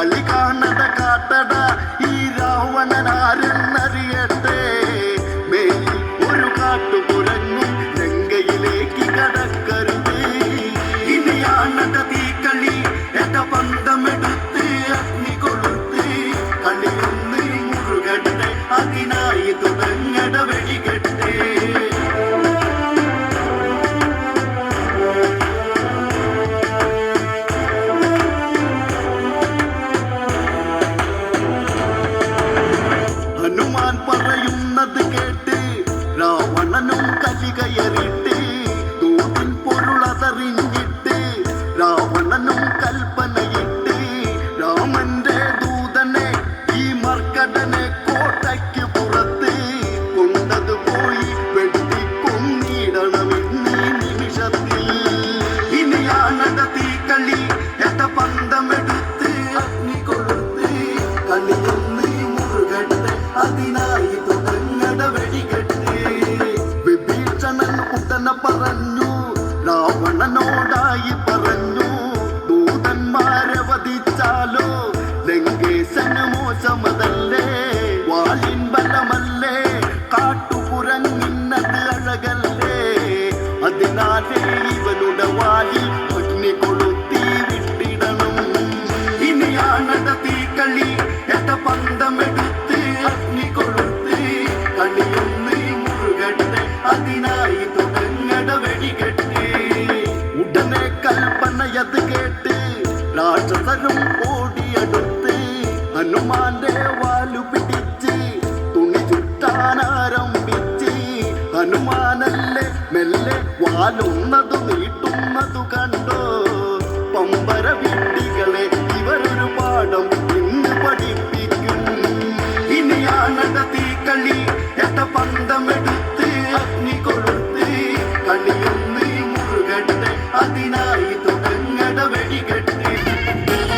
കളി കാണട പറയുന്നത് കേട്ട് രാവണനും കലി കയറിട്ട് തൂതിൻ പൊരുളതറിഞ്ഞിട്ട് രാവണനും കൽപ്പനയിട്ട് രാമന്റെ ദൂതനെ ഈ മർക്കടനെ കോട്ടയ്ക്ക് പുറത്ത് കൊണ്ടത് പോയി വെട്ടിക്കൊന്നിടണമെന്ന് നിമിഷത്തിൽ. ഇനിയാണത തീക്കളി എട്ട പന്തമെടുത്ത് അഗ്നി കൊളുത്ത് കളിയൊന്ന് മുറുകട്ടെ അതിനായി പറഞ്ഞു. രാവണനോടായി പറഞ്ഞു. ദൂതന്മാരെ വധിച്ചാലോ? ലങ്കേശന് മോശമതല്ലേ കൽപ്പനയത് കേട്ട് രാക്ഷസനും ഓടിയടുത്ത് ഹനുമാന്റെ വാലു പിടിച്ച് തുണി ചുറ്റാനാരംഭിച്ച് ഹനുമാനല്ലേ മെല്ലെ വാലുന്നതു നീട്ടുന്നതു കണ്ടോ. പമ്പര വിട്ടികളെ ഇവരൊരു പാഠം ഇന്ന് പഠിപ്പിക്കും. ഇനിയാണത് തീ കളി എന്ന പന്തമെടുത്ത് അഗ്നി കൊളുത്ത് കളിയും